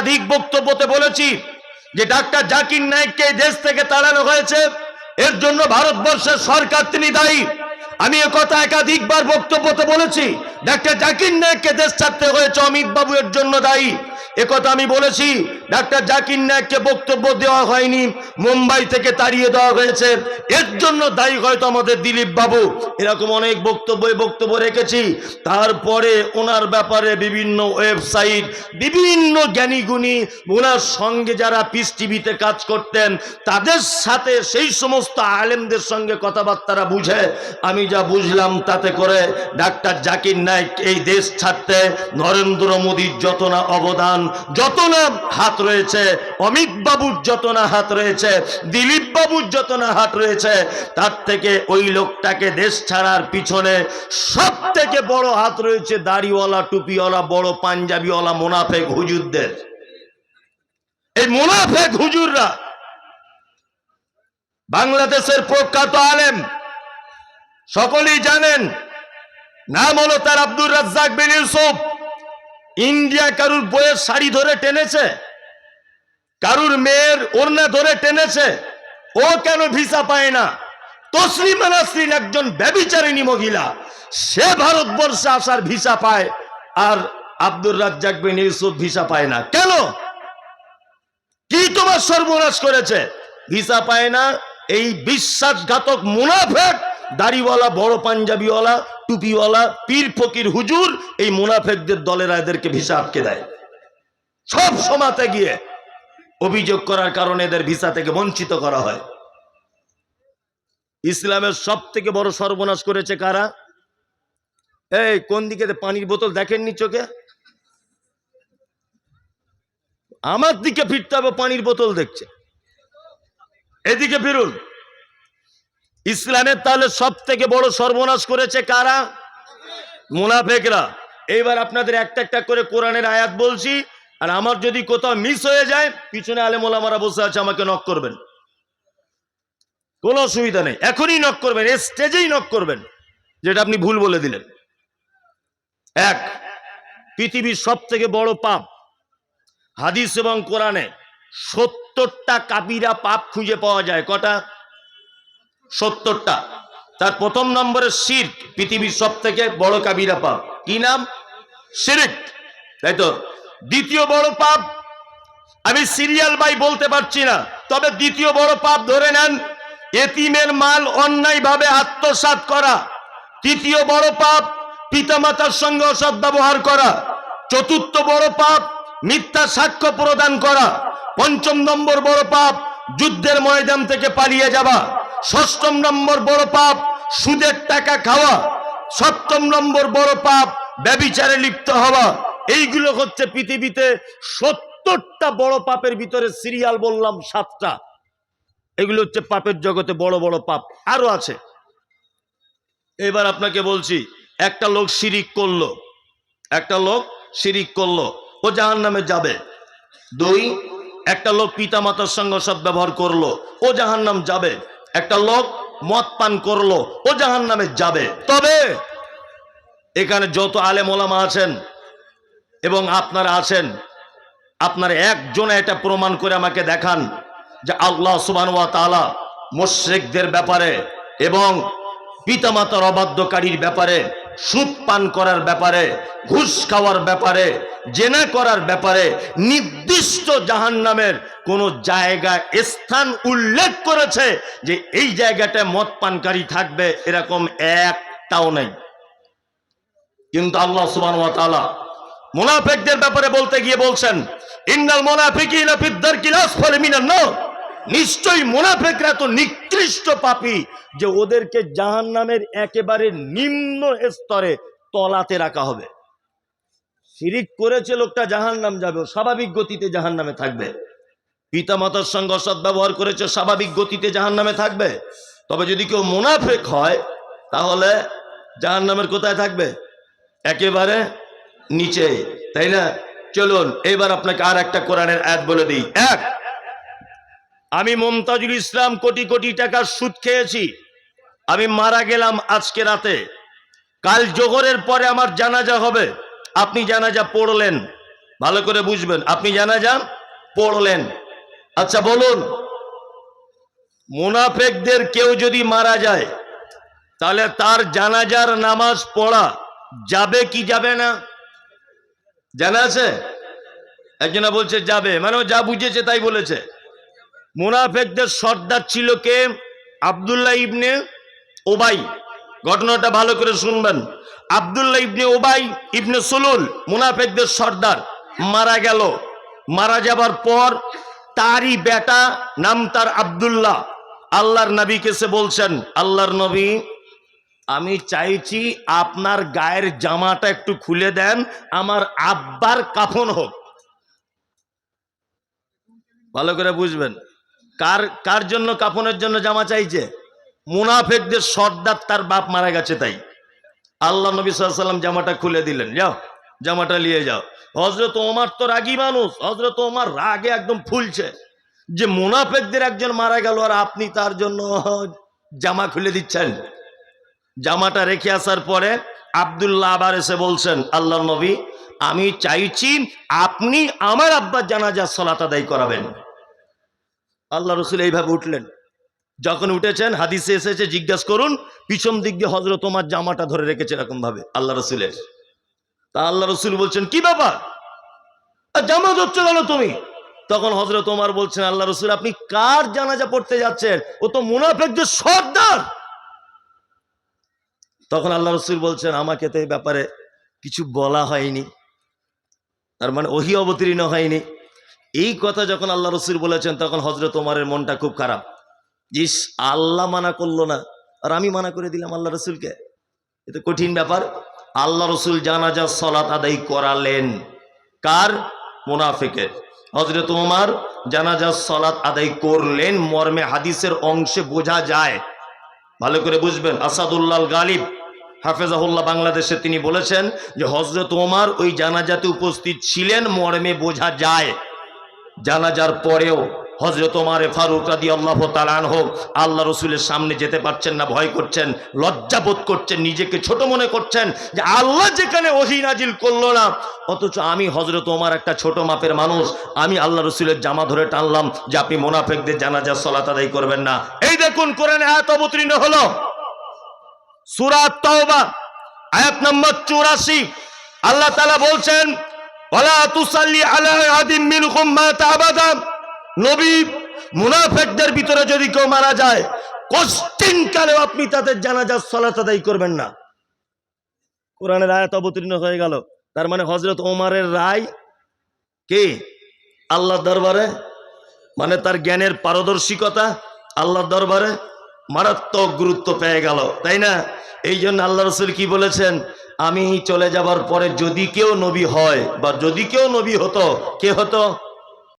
একাধিক বক্তব্যতে বলেছি যে ডাক্তার জাকির নায়ককে দেশ থেকে তাড়ানো হয়েছে। এর জন্য ভারতবর্ষের সরকার তিনি দায়ী। আমি এ কথা একাধিকবার বক্তব্যতে বলেছি, ডাক্তার জাকির নায়ককে দেশ ছাড়তে হয়েছে, অমিত বাবু এর জন্য দায়ী। একথা আমি বলেছি, ডাক্তার জাকির নায়ককে বক্তব্য দেওয়া হয়নি, মুম্বাই থেকে তাড়িয়ে দেওয়া হয়েছে। এর জন্য দায়ী হয়তো আমাদের দিলীপ বাবু। এরকম অনেক বক্তব্য বক্তব্য রেখেছি। তারপরে ওনার ব্যাপারে বিভিন্ন ওয়েবসাইট, বিভিন্ন জ্ঞানীগুণী, ওনার সঙ্গে যারা পিস টিভিতে কাজ করতেন, তাদের সাথে সেই সমস্ত আলেমদের সঙ্গে কথাবার্তারা বুঝে। আমি যা বুঝলাম তাতে করে ডাক্তার জাকির নাইক এই দেশ ছাড়তে নরেন্দ্র মোদীর যত না অবদান যত না হাত রয়েছে, অমিত বাবুর যত না হাত রয়েছে, দিলীপ বাবুর যত না হাত রয়েছে, তার থেকে ওই লোকটাকে দেশ ছাড়ার পিছনে সব থেকে বড় হাত রয়েছে দাড়িওয়ালা, টুপিওয়ালা, বড় পাঞ্জাবিওয়ালা, মোনাফেক হুজুরদের। এই মোনাফেক হুজুররা বাংলাদেশের প্রখ্যাত আলেম, সকলেই জানেন, নাম হলো তার আব্দুর রাজ্জাক বিন ইউসুফ। ইন্ডিয়া কারুর বইয়ের শাড়ি ধরে টেনেছে? কারুর মেয়ের ওড়না ধরে টেনেছে? ও কেন ভিসা পায় না? তসলিমা নাসরিন একজন ব্যবিচারিণী মহিলা। সে ভারতবর্ষে আসার ভিসা পায় আর আব্দুর রাজ্জাক বিন ইউসুফ ভিসা পায় না। কেন? কি তোমার সর্বনাশ করেছে? ভিসা পায় না এই বিশ্বাসঘাতক মুনাফেক দাড়িওয়ালা, বড় পাঞ্জাবিওয়ালা, টুপিওয়ালা, পীর ফকির হুজুর, এই মুনাফেকদের দলেরা এদেরকে ভিসা আটকে দেয়। সব সমাতে গিয়ে অভিযোগ করার কারণে এদের ভিসা থেকে বঞ্চিত করা হয়। ইসলামের সব থেকে বড় সর্বনাশ করেছে কারা? এই, কোন দিকে পানির বোতল দেখেননি চোখে? আমার দিকে ফিরতে হবে পানির বোতল দেখছে। এদিকে ফিরুন। ইসলামের তাহলে সব থেকে বড় সর্বনাশ করেছে কারা? মুনাফেকরা। এইবার আপনাদের একটা একটা করে কোরআনের আয়াত বলছি, আর আমার যদি কোথাও মিস হয়ে যায়, পিছনে আলেমোলামারা বসে আছে, আমাকে নক করবেন। কোনো অসুবিধা নেই, এখনই নক করবেন স্টেজেই নক করবেন, যেটা আপনি ভুল বলে দিলেন। এক, পৃথিবীর সব থেকে বড় পাপ, হাদিস এবং কোরআনে সত্তরটা কাবিরা পাপ খুঁজে পাওয়া যায়। কটা? সত্তরটা। তার প্রথম নম্বরে শির্ক, পৃথিবীর সব থেকে বড় কাবিরা পাপ। কি নাম? শিরিক। তাই তো? দ্বিতীয় বড় পাপ, আমি সিরিয়াল বাই বলতে পারছি না, তবে দ্বিতীয় বড় পাপ ধরে নেন, এতিমের মাল অন্যায়ভাবে আত্মসাৎ করা। তৃতীয় বড় পাপ, পিতামাতার সঙ্গে অসৎ ব্যবহার করা। চতুর্থ বড় পাপ, মিথ্যা সাক্ষ্য প্রদান করা। পঞ্চম নম্বর বড় পাপ, যুদ্ধের ময়দান থেকে পালিয়ে যাওয়া। ষষ্ঠম নম্বর বড় পাপ, সুদের টাকা খাওয়া। সপ্তম নম্বর বড় পাপ, ব্যবিচারে লিপ্ত হওয়া। এইগুলো হচ্ছে পৃথিবীতে সত্তরটা বড় পাপের ভিতরে সিরিয়াল বললাম সাতটা। এগুলো হচ্ছে পাপের জগতে বড় বড় পাপ। আরও আছে। এবার আপনাকে বলছি, একটা লোক শিরিক করল। একটা লোক শিরিক করল। ও জাহান নামে যাবে। দুই, একটা লোক পিতামাতার সঙ্গে সব ব্যবহার করল। ও জাহান নাম যাবে। একটা লোক মদ পান করল, ও জাহান নামে যাবে। তবে এখানে যত আলে মোলামা আছেন এবং আপনারা আছেন, আপনার একজন এটা প্রমাণ করে আমাকে দেখান যে আল্লাহ সুবান তালা মোশ্রেকদের ব্যাপারে এবং পিতামাতার অবাধ্যকারীর ব্যাপারে সুদ পান করার ব্যাপারে, ঘুষ খাওয়ার ব্যাপারে, জেনা করার ব্যাপারে নির্দিষ্ট জাহান নামের কোন জায়গা, স্থান উল্লেখ করেছে যে এই জায়গাটায় মদ পানকারী থাকবে এরকম একটাও নেই। কিন্তু আল্লাহ সুবান মোনাফেকদের ব্যাপারে বলতে গিয়ে বলছেন, ইন্নাল মোনাফিকিনা ফিদ্দার কিলাস ফলে মিনান না নিশ্চয়ই মোনাফেকরা তো নিকৃষ্ট পাপী যে ওদেরকে জাহান নামের একেবারে নিম্ন স্তরে তলাতে রাখা হবে। শিরিক করেছে লোকটা জাহান নাম যাবে। স্বাভাবিক গতিতে জাহান নামে থাকবে। পিতামাতার সঙ্গে অসৎ ব্যবহার করেছে, স্বাভাবিক গতিতে জাহান নামে থাকবে। তবে যদি কেউ মোনাফেক হয়, তাহলে জাহান নামের কোথায় থাকবে? একেবারে নিচে। তাই না? চলুন, এবার আপনাকে আর একটা কোরআনের অ্যাড বলে দিই। এক আমি মমতাজুল ইসলাম কোটি কোটি টাকার সুদ খেয়েছি। আমি মারা গেলাম আজকে রাতে। কাল জোহরের পরে আমার জানাজা হবে। আপনি জানাজা পড়লেন। ভালো করে বুঝবেন। আপনি জানা যান পড়লেন। আচ্ছা বলুন। মুনাফেকদের কেউ যদি মারা যায়, তাহলে তার জানাজার নামাজ পড়া যাবে কি যাবে না? জানা আছে? একজনা বলছে, যাবে। মানে যা বুঝেছে তাই বলেছে। মুনাফেকদের সর্দার ছিল কে? আবদুল্লাহ ইবনে ওবাই ঘটনাটা ভালো করে শুনবেন। আবদুল্লাহ ইবনে ওবাই ইবনে সুলুল, মুনাফেকদের সর্দার। মারা গেল। মারা যাবার পর তারই বেটা নাম তার আবদুল্লাহ। আল্লাহর নবীকে সে বলছেন, আল্লাহর নবী, আমি চাইছি আপনার গায়ের জামাটা একটু খুলে দেন, আমার আব্বার কাফন হোক। ভালো করে বুঝবেন। কার কার জন্য কাফনের জন্য জামা চাইছে? মুনাফেকদের সর্দার তার বাপ মারা গেছে তাই। আল্লাহ নবী সাল্লাম জামাটা খুলে দিলেন, যাও, জামাটা নিয়ে যাও। হজরত ওমার তো রাগী মানুষ হজরত ওমার রাগে একদম ফুলছে। যে মুনাফেকদের একজন মারা গেল আর আপনি তার জন্য জামা খুলে দিচ্ছেন। জামাটা রেখে আসার পরে আবদুল্লাহ আবার এসে বলছেন আল্লাহ নবী, আমি চাইছি আপনি আমার আব্বার জানাজা সলাত আদায় করাবেন। আল্লাহ রসুল এইভাবে উঠলেন। যখন উঠেছেন, হাদিসে এসেছে, জিজ্ঞাসা করুন, পিছন দিক দিয়ে হজরত তোমার জামাটা ধরে রেখেছে এরকম ভাবে আল্লাহ রসুলের। তা আল্লাহ রসুল বলছেন, কি ব্যাপার? জামা ধরছো কেন তুমি? তখন হজরত তোমার বলছেন, আল্লাহ রসুল, আপনি কার জানাজা পড়তে যাচ্ছেন? ও তো মুনাফেকদের সর্দার! তখন আল্লাহ রসুল বলছেন, আমাকে তো এই ব্যাপারে কিছু বলা হয়নি। তার মানে ওহি অবতীর্ণ হয়নি। এই কথা যখন আল্লাহ রসুল বলেছেন, তখন হজরত ওমারের মনটা খুব খারাপ। জিস আল্লাহ মানা করল না। আর আমি মানা করে দিলাম আল্লাহ রসুলকে। এ তো কঠিন ব্যাপার। আল্লাহ রসুল জানাজা, সলাত আদায় করালেন। কার? মুনাফিকের। হজরত ওমার জানাজা, সলাত আদায় করলেন। মর্মে হাদিসের অংশে বোঝা যায়। ভালো করে বুঝবেন। আসাদুল্লাহ গালিব, হাফেজাহুল্লাহ বাংলাদেশে তিনি বলেছেন যে হজরত ওমার ওই জানাজাতে উপস্থিত ছিলেন, মর্মে বোঝা যায়। জানাজার পরেও হজরত ওমারে ফারুক রাদি আল্লাহ তালান হোক আল্লাহ রসুলের সামনে যেতে পারছেন না, ভয় করছেন লজ্জাবোধ করছেন, নিজেকে ছোট মনে করছেন যে আল্লাহ যেখানে ওহি নাজিল করল না। অথচ আমি হজরত ওমার একটা ছোট মাপের মানুষ, আমি আল্লাহ রসুলের জামা ধরে টানলাম যে আপনি মোনাফেকদের জানাজার সলাত আদায় করবেন না। এই দেখুন, কোরআনে আয়াত অবতীর্ণ হলো। সুরাত আয়াত নম্বর চুরাশি। আল্লাহ তালা বলছেন তুসাল্লি আলা আবাদা নবী মুনাফেকদের ভিতরে যদি কেউ মারা যায় কষ্টিন কালেও আপনি তাদের জানাজার সলাত আদায় করবেন না? কোরআনের আয়াত অবতীর্ণ হয়ে গেল। তার মানে হজরত ওমারের রায় কে? আল্লাহর দরবারে? মানে তার জ্ঞানের পারদর্শিকতা আল্লাহর দরবারে মারাত্মক গুরুত্ব পেয়ে গেল, তাই না? এই জন্য আল্লাহ রসুল কি বলেছেন? আমি চলে যাবার পরে যদি কেউ নবী হয় বা যদি কেউ নবী হতো, কে হতো?